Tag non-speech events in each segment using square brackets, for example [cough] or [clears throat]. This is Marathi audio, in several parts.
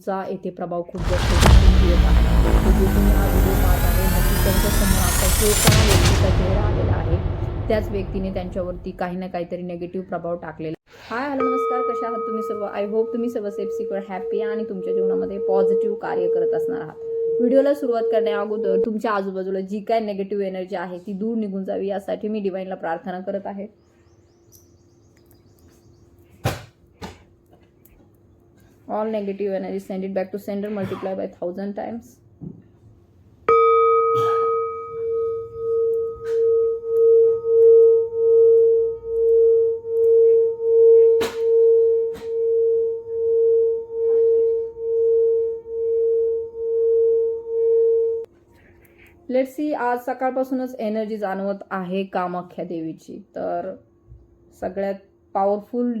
एनर्जीचा येथे प्रभाव खूप जास्त येत आहे. जे तुम्ही हा व्हिडिओ पाहत आहे. नक्की त्यांच्यासमोर आता जो कोणा व्यक्तीचा चेहरा आलेला आहे त्याच व्यक्तीने त्यांच्यावरती काही ना काहीतरी निगेटिव्ह प्रभाव टाकलेला हाय हॅलो नमस्कार. कशा आहात तुम्ही सर्व? आय होप तुम्ही सर्व सेफ सिक्युअर हॅपी आणि तुमच्या जीवनामध्ये पॉझिटिव्ह कार्य करत असणार आहात. व्हिडिओला सुरुवात करण्या अगोदर तुमच्या आजूबाजूला जी काय नेगेटिव्ह एनर्जी आहे ती दूर निघून जावी यासाठी मी डिवाईनला प्रार्थना करत आहे. All negative energy send it back to sender multiply by thousand times let see आज सकाळपासूनच एनर्जी जाणवत आहे कामाख्या देवीची तर सगळ्यात पॉवरफुल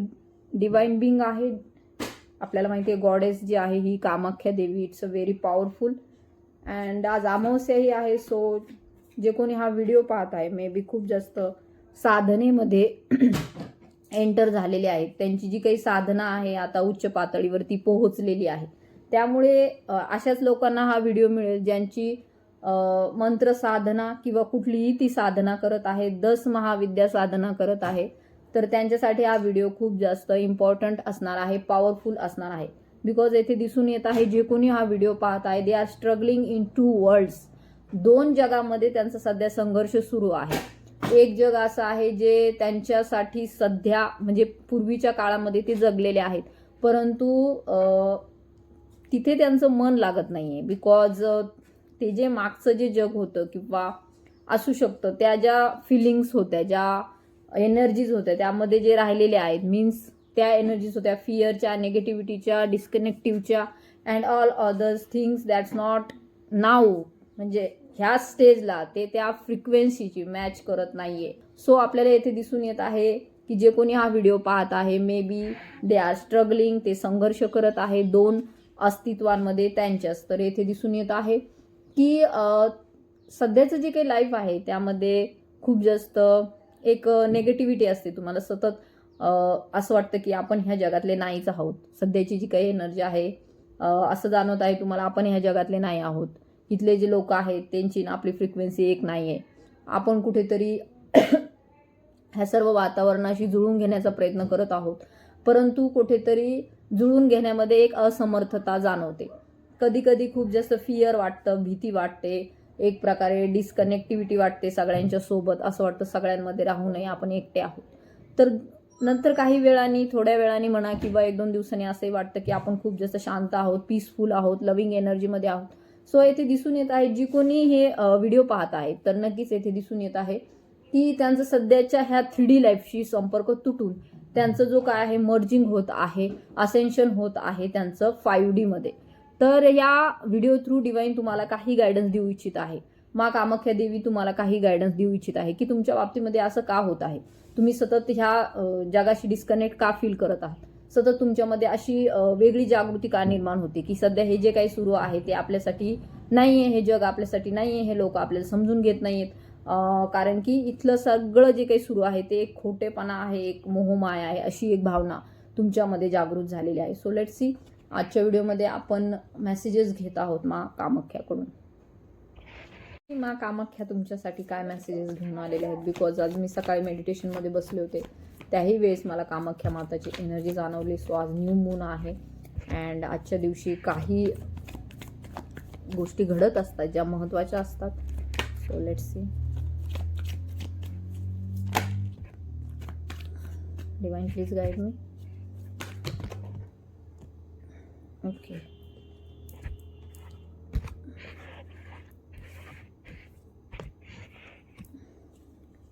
डिवाइन बिंग आहे आपल्याला माहिती आहे गॉडेस जी आहे ही Kamakhya Devi. It's a very powerful and आज अमावस्याही आहे सो जे कोणी हा व्हिडिओ पाहत आहे मे बी खूप जास्त साधनेमध्ये [clears throat] एंटर झालेले आहेत. त्यांची जी काही साधना आहे आता उच्च पातळीवरती पोहोचलेली आहे. त्यामुळे अशाच लोकांना हा व्हिडिओ मिळेल ज्यांची मंत्रसाधना मंत्र साधना किंवा कुठलीही ती साधना करत आहे दस महाविद्या साधना करत आहे तर त्यांच्यासाठी हा व्हिडिओ खूप जास्त इम्पॉर्टंट असणार आहे पॉवरफुल असणार आहे. बिकॉज येथे दिसून येत आहे जे कोणी हा व्हिडिओ पाहत आहे they are struggling in two worlds दोन जगामध्ये त्यांचा सध्या संघर्ष सुरू आहे. एक जग असं आहे जे त्यांच्यासाठी सध्या म्हणजे पूर्वीच्या काळामध्ये ते जगलेले आहेत. परंतु तिथे त्यांचं मन लागत नाही आहे बिकॉज ते जे मागचं जे जग होतं किंवा असू शकतं त्या ज्या फिलिंग्स होत्या ज्या एनर्जीज होत्या त्यामध्ये जे राहिलेले आहेत मीन्स त्या एनर्जीज होत्या फिअरच्या निगेटिव्हिटीच्या डिस्कनेक्टिव्हच्या and all others things that's not now म्हणजे ह्या स्टेजला ते त्या फ्रिक्वेन्सीची मॅच करत नाही आहे सो आपल्याला येथे दिसून येत आहे की जे कोणी हा व्हिडिओ पाहत आहे may be they are struggling ते संघर्ष करत आहे दोन अस्तित्वांमध्ये त्यांच्याच तर येथे दिसून येत आहे की सध्याचं जे काही लाईफ आहे त्यामध्ये खूप जास्त एक नेगेटिव्हिटी असते तुम्हाला सतत असं वाटतं की आपण ह्या जगातले नाहीच आहोत. सध्याची जी काही एनर्जी आहे असं जाणवत आहे तुम्हाला आपण ह्या जगातले नाही आहोत. इथले जे लोक आहेत त्यांची ना आपली फ्रिक्वेन्सी एक नाही आहे आपण कुठेतरी [coughs] ह्या सर्व वातावरणाशी जुळून घेण्याचा प्रयत्न करत आहोत. परंतु कुठेतरी जुळून घेण्यामध्ये एक असमर्थता जाणवते. कधी कधी खूप जास्त फिअर वाटतं भीती वाटते. एक प्रकारे डिस्कनेक्टिव्हिटी वाटते सगळ्यांच्या सोबत असं वाटतं सगळ्यांमध्ये राहू नये आपण एकटे आहोत. तर नंतर काही वेळाने थोड्या वेळाने म्हणा किंवा एक दोन दिवसांनी असंही वाटतं की आपण खूप जास्त शांत आहोत पीसफुल आहोत लविंग एनर्जीमध्ये आहोत. सो येथे दिसून येत आहे जी कोणी हे व्हिडिओ पाहत आहेत तर नक्कीच येथे दिसून येत आहे की त्यांचं सध्याच्या ह्या थ्री डी लाईफशी संपर्क तुटून त्यांचं जो काय आहे मर्जिंग होत आहे असेन्शन होत आहे त्यांचं फायव्ह डीमध्ये तर या व्हिडिओ थ्रू डिवाईन तुम्हाला काही गायडन्स देऊ इच्छित आहे. मा कामाख्या देवी तुम्हाला काही गायडन्स देऊ इच्छित आहे की तुमच्या बाबतीमध्ये असं का होत आहे? तुम्ही सतत ह्या जगाशी डिस्कनेक्ट का फील करत आहात? सतत तुमच्यामध्ये अशी वेगळी जागृती का निर्माण होते की सध्या हे जे काही सुरू आहे ते आपल्यासाठी नाही आहे हे जग आपल्यासाठी नाही आहे हे लोक आपल्याला समजून घेत नाहीत आहेत कारण की इथलं सगळं जे काही सुरू आहे ते एक खोटेपणा आहे एक मोहमाय आहे अशी एक भावना तुमच्यामध्ये जागृत झालेली आहे. सो लेट सी आजच्या व्हिडिओमध्ये आपण मेसेजेस घेत आहोत मा कामाख्याकडून. मा कामाख्या तुमच्यासाठी काय मेसेजेस घेऊन आलेले आहेत? बिकॉज आज मी सकाळी मेडिटेशनमध्ये बसले होते. त्याही वेळेस मला कामाख्या माताची एनर्जी जाणवली. सो आज न्यू मून आहे. अँड आजच्या दिवशी काही गोष्टी घडत असतात ज्या महत्त्वाच्या असतात. So let see divine please guide me okay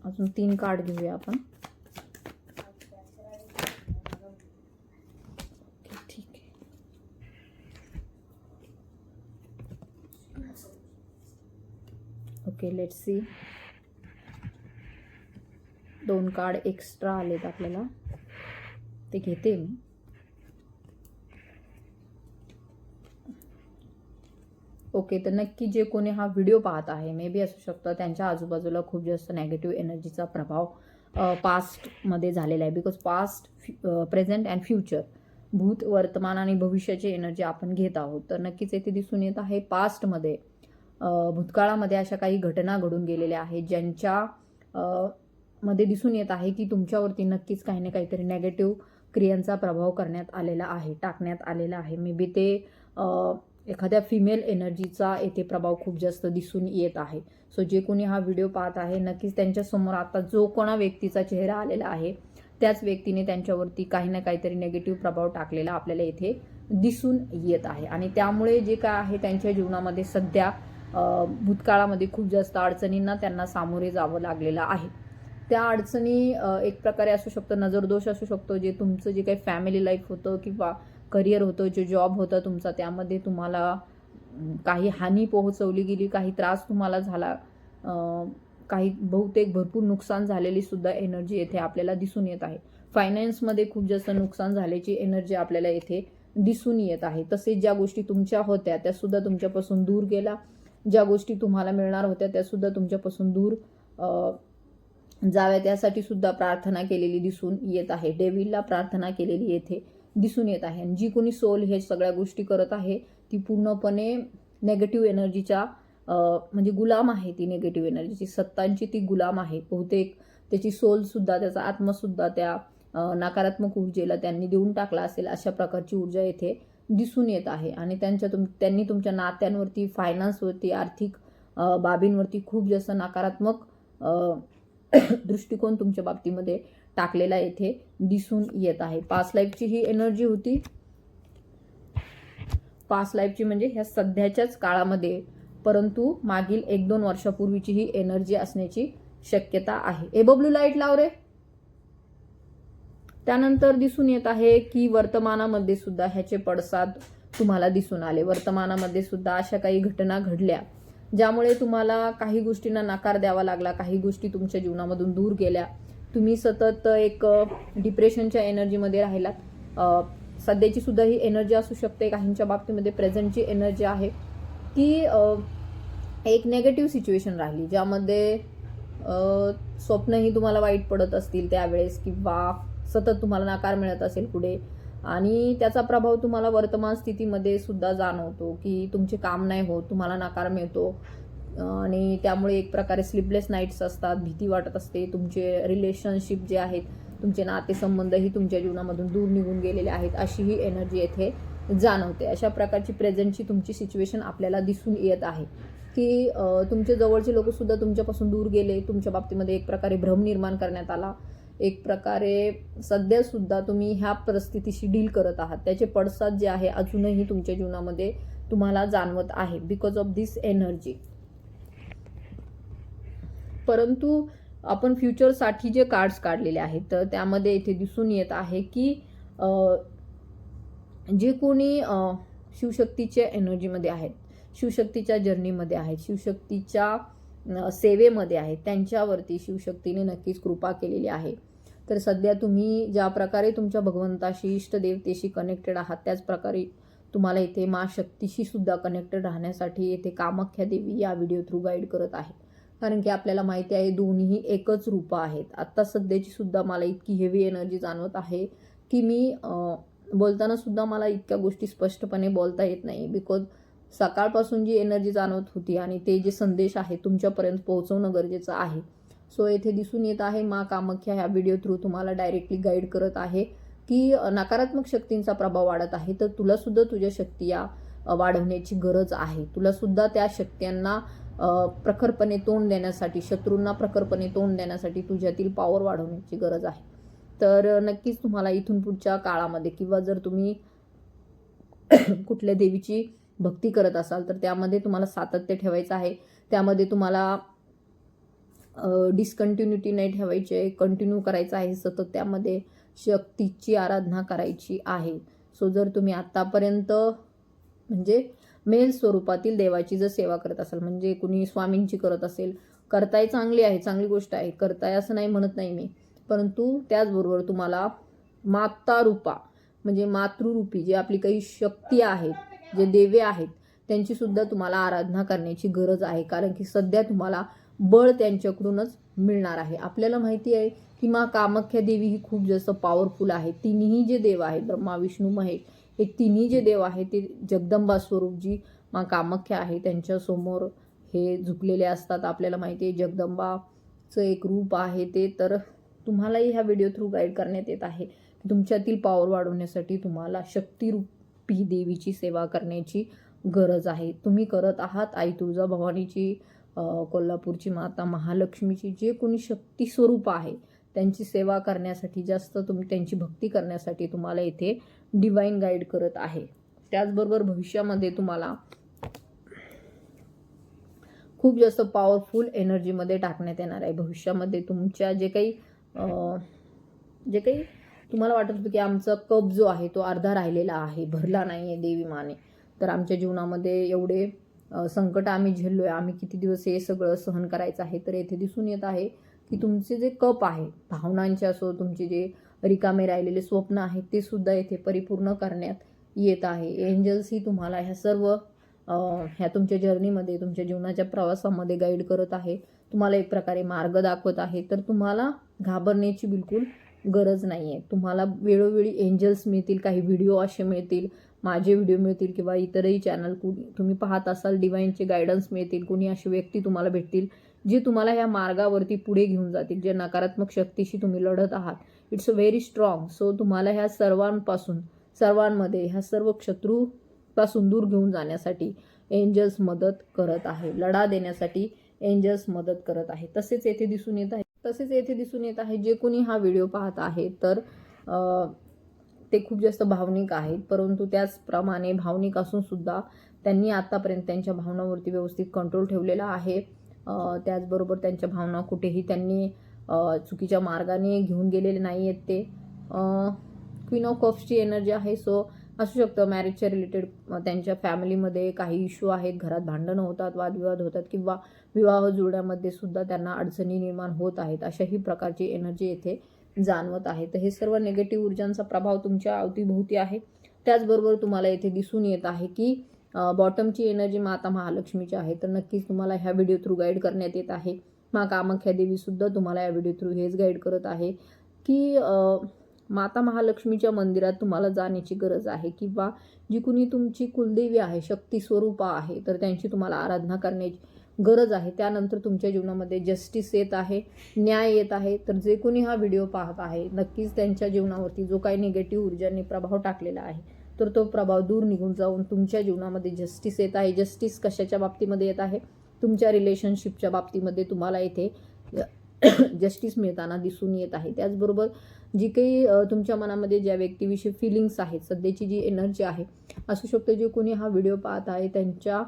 अजून तीन कार्ड घेऊया आपण. ओके, ठीक आहे. ओके लेट सी दोन कार्ड एक्स्ट्रा आलेत आपल्याला. ते घेते मी. ओके तर नक्की जे कोणी हा व्हिडिओ पाहत आहे मे बी असू शकतं त्यांच्या आजूबाजूला खूप जास्त नेगेटिव्ह एनर्जीचा प्रभाव पास्टमध्ये झालेला आहे. Because past present and future भूत वर्तमान आणि भविष्याची एनर्जी आपण घेत आहोत. तर नक्कीच येथे दिसून येत आहे पास्टमध्ये भूतकाळामध्ये अशा काही घटना घडून गेलेल्या आहेत ज्यांच्या मध्ये दिसून येत आहे की तुमच्यावरती नक्कीच काही ना काहीतरी नेगेटिव्ह क्रियांचा प्रभाव करण्यात आलेला आहे टाकण्यात आलेला आहे. मे बी ते एखाद्या फिमेल एनर्जीचा येथे प्रभाव खूप जास्त दिसून येत आहे. सो जे कोणी हा व्हिडिओ पाहत आहे नक्कीच त्यांच्यासमोर आता जो कोणा व्यक्तीचा चेहरा आलेला आहे त्याच व्यक्तीने त्यांच्यावरती काही ना काहीतरी नेगेटिव्ह प्रभाव टाकलेला आपल्याला येथे दिसून येत आहे. आणि त्यामुळे जे काय आहे त्यांच्या जीवनामध्ये सध्या भूतकाळामध्ये खूप जास्त अडचणींना त्यांना सामोरे जावं लागलेलं आहे. त्या अडचणी एक प्रकारे असू शकतं नजरदोष असू शकतो जे तुमचं जे काही फॅमिली लाईफ होतं किंवा करिअर होतं जे जॉब होता तुमचा त्यामध्ये तुम्हाला काही हानी पोहोचवली गेली काही त्रास तुम्हाला झाला काही बहुतेक भरपूर नुकसान झालेली सुद्धा एनर्जी येथे आपल्याला दिसून येत आहे. फायनान्समध्ये खूप जास्त नुकसान झाल्याची एनर्जी आपल्याला येथे दिसून येत आहे. तसेच ज्या गोष्टी तुमच्या होत्या त्यासुद्धा तुमच्यापासून दूर गेल्या ज्या गोष्टी तुम्हाला मिळणार होत्या त्यासुद्धा तुमच्यापासून दूर जाव्या. त्यासाठी सुद्धा प्रार्थना केलेली दिसून येत आहे. डेव्हिलला प्रार्थना केलेली येथे. दिसून येत आहे. आणि जी कोणी सोल हे सगळ्या गोष्टी करत आहे ती पूर्णपणे नेगेटिव्ह एनर्जीच्या म्हणजे गुलाम आहे ती नेगेटिव्ह एनर्जीची सत्तांची ती गुलाम आहे. बहुतेक त्याची सोलसुद्धा त्याचा आत्मसुद्धा त्या नकारात्मक ऊर्जेला त्यांनी देऊन टाकला असेल अशा प्रकारची ऊर्जा येथे दिसून येत आहे. आणि त्यांच्या तुम त्यांनी तुमच्या नात्यांवरती फायनान्सवरती आर्थिक बाबींवरती खूप जास्त नकारात्मक दृष्टिकोन तुमच्या बाबतीमध्ये टाकलेला येथे दिसून येत आहे. पास्ट लाईफची ही एनर्जी होती. पास्ट लाईफची म्हणजे ह्या सध्याच्याच काळामध्ये परंतु मागील एक दोन वर्षापूर्वीची ही एनर्जी असण्याची शक्यता आहे. ए लाइट लाव रे. त्यानंतर दिसून येत आहे की वर्तमानामध्ये सुद्धा ह्याचे पडसाद तुम्हाला दिसून आले. वर्तमानामध्ये सुद्धा अशा काही घटना घडल्या. ज्यामुळे तुम्हाला काही गोष्टींना नकार द्यावा लागला काही गोष्टी तुमच्या जीवनामधून दूर गेल्या. तुम्ही सतत एक डिप्रेशनच्या एनर्जीमध्ये राहिलात. सध्याची सुद्धा ही एनर्जी असू शकते. काहींच्या बाबतीमध्ये प्रेझेंटची एनर्जी आहे. की एक नेगेटिव्ह सिच्युएशन राहिली ज्यामध्ये स्वप्नही तुम्हाला वाईट पडत असतील त्यावेळेस किंवा सतत तुम्हाला नकार मिळत असेल पुढे. आणि त्याचा प्रभाव तुम्हाला वर्तमान स्थितीमध्ये सुद्धा जाणवतो की तुमचे काम नाही होत तुम्हाला नकार मिळतो. आणि त्यामुळे एक प्रकारे स्लीपलेस नाईट्स असतात भीती वाटत असते. तुमचे रिलेशनशिप जे आहेत तुमचे नातेसंबंधही तुमच्या जीवनामधून दूर निघून गेलेले आहेत अशी ही एनर्जी येथे जाणवते. अशा प्रकारची प्रेझेंटची तुमची सिच्युएशन आपल्याला दिसून येत आहे की तुमचे जवळचे लोकसुद्धा तुमच्यापासून दूर गेले. तुमच्या बाबतीमध्ये एक प्रकारे भ्रम निर्माण करण्यात आला. एक प्रकारे सध्यासुद्धा तुम्ही ह्या परिस्थितीशी डील करत आहात. त्याचे पडसाद जे आहे अजूनही तुमच्या जीवनामध्ये तुम्हाला जाणवत आहे बिकॉज ऑफ दिस एनर्जी परंतु आपण फ्युचरसाठी जे कार्ड्स काढलेले आहेत तर त्यामध्ये इथे दिसून येत आहे की जे कोणी शिवशक्तीच्या एनर्जीमध्ये आहेत शिवशक्तीच्या जर्नीमध्ये आहेत शिवशक्तीच्या सेवेमध्ये आहेत त्यांच्यावरती शिवशक्तीने नक्कीच कृपा केलेली आहे. तर सध्या तुम्ही ज्या प्रकारे तुमच्या भगवंताशी इष्टदेवतेशी कनेक्टेड आहात त्याच प्रकारे तुम्हाला इथे मा शक्तीशी सुद्धा कनेक्टेड राहण्यासाठी येथे कामाख्या देवी या व्हिडिओ थ्रू गाईड करत आहे. कारण की आपल्याला माहिती आहे दोन्ही एकच रूपं आहेत. आत्ता सध्याची सुद्धा मला इतकी हेवी एनर्जी जाणवत आहे की मी बोलतानासुद्धा बोलताना सुद्धा मला इतक्या गोष्टी स्पष्टपणे बोलता येत नाही. बिकॉज सकाळपासून जी एनर्जी जाणवत होती आणि ते जे संदेश आहे तुमच्यापर्यंत पोहोचवणं गरजेचं आहे. सो येथे दिसून येत आहे मा कामाख्या ह्या व्हिडिओ थ्रू तुम्हाला डायरेक्टली गाईड करत आहे की नकारात्मक शक्तींचा प्रभाव वाढत आहे. तर तुलासुद्धा तुझ्या शक्ती या वाढवण्याची गरज आहे. तुलासुद्धा त्या शक्त्यांना प्रखरपणे तोंड देण्यासाठी शत्रूंना प्रखरपणे तोंड देण्यासाठी तुझ्यातील पॉवर वाढवण्याची गरज आहे. तर नक्कीच तुम्हाला इथून पुढच्या काळामध्ये किंवा जर तुम्ही [coughs] कुठल्या देवीची भक्ती करत असाल तर त्यामध्ये तुम्हाला सातत्य ठेवायचं आहे. त्यामध्ये तुम्हाला डिस्कंटिन्युटी नाही ठेवायची आहे कंटिन्यू करायचं आहे सतत त्यामध्ये. शक्तीची आराधना करायची आहे. सो जर तुम्ही आत्तापर्यंत म्हणजे मेल स्वरूपातील देवाची जर सेवा करत असाल म्हणजे कुणी स्वामींची करत असेल करताय चांगली आहे चांगली गोष्ट आहे करताय असं नाही म्हणत नाही मी. परंतु त्याचबरोबर तुम्हाला माता रूपा म्हणजे मातृरूपी जे आपली काही शक्ती आहेत जे देवे आहेत त्यांची सुद्धा तुम्हाला आराधना करण्याची गरज आहे. कारण की सध्या तुम्हाला बळ त्यांच्याकडूनच मिळणार आहे. आपल्याला माहिती आहे की मा कामाख्या देवी ही खूप जास्त पॉवरफुल आहे. तिन्ही जे देव आहेत ब्रह्मा विष्णू महेश हे तिन्ही जे देव आहे ते जगदंबा स्वरूप जी मा कामाख्या आहे त्यांच्यासमोर हे झुकलेले असतात. आपल्याला माहिती आहे जगदंबाचं एक रूप आहे ते. तर तुम्हालाही ह्या व्हिडिओ थ्रू गाईड करण्यात येत आहे. तुमच्यातील पॉवर वाढवण्यासाठी तुम्हाला शक्तिरूप देवीची सेवा करण्याची गरज आहे. तुम्ही करत आहात आई तुळजा भवानीची कोल्हापूरची माता महालक्ष्मीची जे कोणी शक्ती स्वरूप आहे त्यांची सेवा करण्यासाठी जास्त तुम्ही त्यांची भक्ती करण्यासाठी तुम्हाला इथे डिवाईन गाईड करत आहे. त्याचबरोबर भविष्यामध्ये तुम्हाला खूप जास्त पॉवरफुल एनर्जीमध्ये टाकण्यात येणार आहे. भविष्यामध्ये तुमच्या जे काही जे काही तुम्हाला वाटत होतं की आमचा कप जो आहे तो अर्धा राहिलेला आहे भरला नाही आहे देवी माने. तर आमच्या जीवनामध्ये एवढे संकट आम्ही झेललो आहे आम्ही किती दिवस हे सगळं सहन करायचं आहे तर येथे दिसून येत आहे की तुमचे जे कप आहे भावनांचे असो तुमचे जे रिकामे राहिलेले स्वप्न आहेत ते सुद्धा येथे परिपूर्ण करण्यात येत आहे. एंजल्सही तुम्हाला ह्या सर्व ह्या तुमच्या जर्नीमध्ये तुमच्या जीवनाच्या प्रवासामध्ये गाईड करत आहे. तुम्हाला एक प्रकारे मार्ग दाखवत आहे. तर तुम्हाला घाबरण्याची बिलकुल गरज नाही आहे तुम्हाला वेळोवेळी एंजल्स मिळतील काही व्हिडिओ असे मिळतील माझे व्हिडिओ मिळतील किंवा इतरही चॅनल कुणी तुम्ही पाहत असाल डिवाईनचे गायडन्स मिळतील कुणी अशी व्यक्ती तुम्हाला भेटतील जे तुम्हाला ह्या मार्गावरती पुढे घेऊन जातील जे नकारात्मक शक्तीशी तुम्ही लढत आहात. It's a very strong so तुम्हाला ह्या सर्वांपासून सर्वांमध्ये ह्या सर्व शत्रूपासून दूर घेऊन जाण्यासाठी एंजल्स मदत करत आहे. लढा देण्यासाठी एंजल्स मदत करत आहे. तसेच येथे दिसून येत आहे. तसेच येथे दिसून येत आहे जे कोणी हा व्हिडिओ पाहत आहे तर ते खूप जास्त भावनिक आहेत. परंतु त्याचप्रमाणे भावनिक असून सुद्धा त्यांनी आतापर्यंत त्यांच्या भावनावरती व्यवस्थित कंट्रोल ठेवलेला आहे. त्याचबरोबर त्यांच्या भावना कुठेही त्यांनी चुकीच्या मार्गाने घेऊन गेलेले नाही आहेत ते क्वीन ऑफ कप्सची एनर्जी आहे. सो असू शकतं मॅरेजच्या रिलेटेड त्यांच्या फॅमिलीमध्ये काही इश्यू आहेत घरात भांडणं होतात वादविवाद होतात किंवा विवाह जुळण्यामध्ये सुद्धा त्यांना अडचणी निर्माण होत आहेत अशाही प्रकारची एनर्जी येथे जाणवत आहे. तर हे सर्व निगेटिव्ह ऊर्जांचा प्रभाव तुमच्या अवतीभोवती आहे. त्याचबरोबर तुम्हाला येथे दिसून येत आहे की बॉटमची एनर्जी माता महालक्ष्मीची आहे. तर नक्कीच तुम्हाला ह्या व्हिडिओ थ्रू गाईड करण्यात येत आहे. मा कामाख्या देवीसुद्धा तुम्हाला या व्हिडिओ थ्रू हेच गाईड करत आहे की माता महालक्ष्मीच्या मंदिरात तुम्हाला जाण्याची गरज आहे किंवा जी कुणी तुमची कुलदेवी आहे शक्ती स्वरूपा आहे तर त्यांची तुम्हाला आराधना करण्याची गरज आहे. त्यानंतर तुमच्या जीवनामध्ये जस्टिस येत आहे न्याय येत आहे. तर जे कोणी हा व्हिडिओ पाहत आहे नक्कीच त्यांच्या जीवनावरती जो काही निगेटिव्ह ऊर्जांनी प्रभाव टाकलेला आहे तर तो प्रभाव दूर निघून जाऊन तुमच्या जीवनामध्ये जस्टिस येत आहे. जस्टिस कशाच्या बाबतीमध्ये येत आहे? तुमच्या रिलेशनशिपच्या बाबतीमध्ये तुम्हाला इथे जस्टिस मिळताना दिसून येत आहे. त्याचबरोबर जी काही तुमच्या मनामध्ये ज्या व्यक्तीविषयी फिलिंग्स आहेत सध्याची जी एनर्जी आहे असू शकते जे कोणी हा व्हिडिओ पाहत आहे त्यांच्या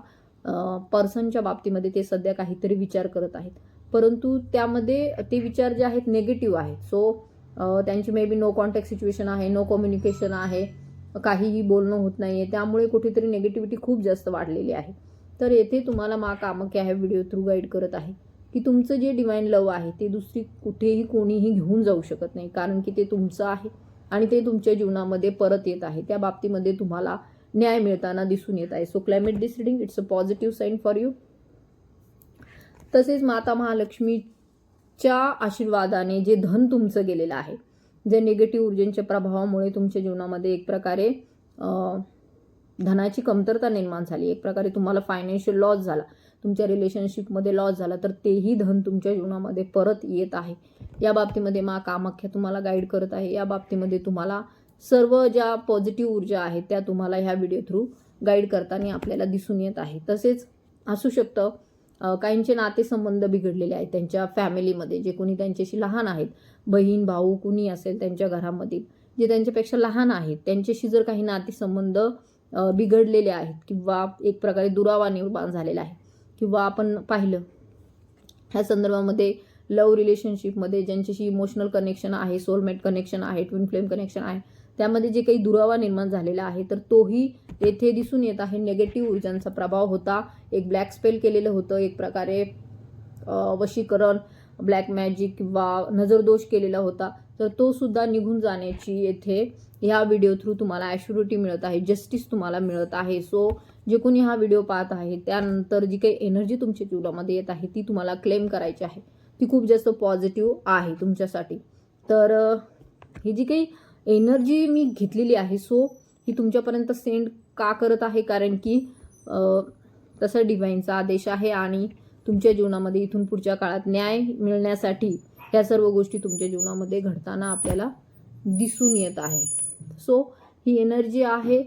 पर्सनच्या बाबतीमध्ये ते सध्या काहीतरी विचार करत आहेत. परंतु त्यामध्ये ते विचार जे आहेत नेगेटिव्ह आहेत. सो त्यांची may be no contact situation आहे नो कम्युनिकेशन आहे काहीही बोलणं होत नाही आहे त्यामुळे कुठेतरी नेगेटिव्हिटी खूप जास्त वाढलेली आहे. तर येथे तुम्हाला मा कामक्या ह्या व्हिडिओ थ्रू गाईड करत आहे. की तुमचं जे डिवाईन लव आहे ते दुसरी कुठेही कोणीही घेऊन जाऊ शकत नाही. कारण की ते तुमचं आहे आणि ते तुमच्या जीवनामध्ये परत येत आहे. त्या बाबतीमध्ये तुम्हाला न्याय मिळताना दिसून येत आहे. So climate this reading it's a positive sign for you तसेच माता महालक्ष्मीच्या आशीर्वादाने जे धन तुमचं गेलेलं आहे जे निगेटिव्ह ऊर्जेच्या प्रभावामुळे तुमच्या जीवनामध्ये एक प्रकारे धनाची कमतरता निर्माण झाली. एक प्रकारे तुम्हाला फायनान्शियल लॉस झाला. तुमच्या रिलेशनशिपमध्ये लॉस झाला तर तेही धन तुमच्या जीवनामध्ये परत येत आहे. या बाबतीमध्ये मा कामाख्या तुम्हाला गाईड करत आहे. या बाबतीमध्ये तुम्हाला सर्व ज्या पॉझिटिव्ह ऊर्जा आहेत त्या तुम्हाला ह्या व्हिडिओ थ्रू गाईड करताना आपल्याला दिसून येत आहे. तसेच असू शकतं काहींचे नातेसंबंध बिघडलेले आहेत त्यांच्या फॅमिलीमध्ये जे कोणी त्यांच्याशी लहान आहेत बहीण भाऊ कुणी असेल त्यांच्या घरामधील जे त्यांच्यापेक्षा लहान आहेत त्यांच्याशी जर काही नातेसंबंध बिघडलेले आहेत किंवा एक प्रकारे दुरावा निर्माण झालेला आहे किंवा आपण पाहिलं ह्या संदर्भामध्ये लव रिलेशनशिपमध्ये ज्यांच्याशी इमोशनल कनेक्शन आहे सोलमेट कनेक्शन आहे ट्विन फ्लेम कनेक्शन आहे त्यामध्ये जे काही दुरावा निर्माण झालेला आहे तर तोही येथे दिसून येत आहे. नेगेटिव्ह ऊर्जांचा प्रभाव होता. एक ब्लॅक स्पेल केलेलं होतं. एक प्रकारे वशीकरण ब्लॅक मॅजिक किंवा नजरदोष केलेला होता. तर तो सुद्धा निघून जाण्याची येथे ह्या व्हिडिओ थ्रू तुम्हाला ॲश्युरिटी मिळत आहे जस्टिस तुम्हाला मिळत आहे. सो जे कोणी हा व्हिडिओ पाहत आहे त्यानंतर जी काही एनर्जी तुमच्या जीवनामध्ये येत आहे ती तुम्हाला क्लेम करायची आहे. ती खूप जास्त पॉझिटिव्ह आहे तुमच्यासाठी. तर ही जी काही एनर्जी मी घेतलेली आहे सो ही तुमच्यापर्यंत सेंड का करत आहे? कारण की तसं डिवाईनचा आदेश आहे आणि तुमच्या जीवनामध्ये इथून पुढच्या काळात न्याय मिळण्यासाठी ह्या सर्व गोष्टी तुमच्या जीवनामध्ये घडताना आपल्याला दिसून येत आहे. सो ही एनर्जी आहे.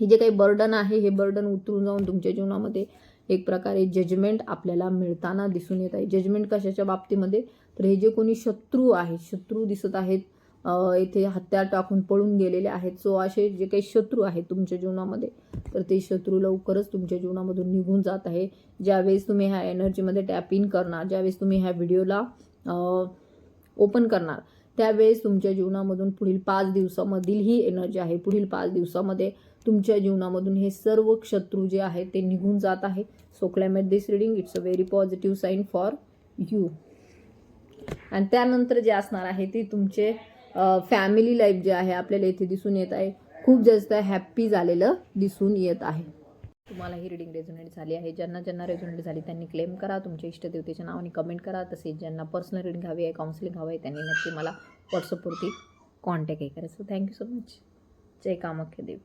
हे जे काही बर्डन आहे हे बर्डन उतरून जाऊन तुमच्या जीवनामध्ये एक प्रकारे जजमेंट आपल्याला मिळताना दिसून येत आहे. जजमेंट कशाच्या बाबतीमध्ये? तर हे जे कोणी शत्रू आहेत शत्रू दिसत आहेत येथे इथे हत्या टाकून पळून गेलेले आहेत. सो असे जे काही शत्रू आहेत तुमच्या जीवनामध्ये तर ते शत्रू लवकरच तुमच्या जीवनामधून निघून जात आहे. ज्यावेळेस तुम्ही ह्या एनर्जीमध्ये टॅप इन करणार ज्यावेळेस तुम्ही ह्या व्हिडिओला ओपन करणार त्यावेळेस तुमच्या जीवनामधून पुढील पाच दिवसामधील ही एनर्जी आहे. पुढील पाच दिवसामध्ये तुमच्या जीवनामधून हे सर्व शत्रू जे आहेत ते निघून जात आहे. So climate this reading it's a very positive sign for you आणि त्यानंतर जे असणार आहे ते तुमचे फॅमिली लाईफ जे आहे आपल्याला इथे दिसून येत आहे. खूप जास्त हॅप्पी झालेलं दिसून येत आहे. तुम्हाला ही रिडिंग रेझोनेट झाली आहे. ज्यांना ज्यांना रेझोनेट झाली त्यांनी क्लेम करा. तुमच्या इष्टदेवतेच्या नावाने कमेंट करा. तसेच ज्यांना पर्सनल रिडिंग हवी आहे काउन्सिलिंग हवं आहे त्यांनी नक्की मला व्हॉट्सअपवरती कॉन्टॅक्टही करा. So thank you so much जय कामाख्या देवी.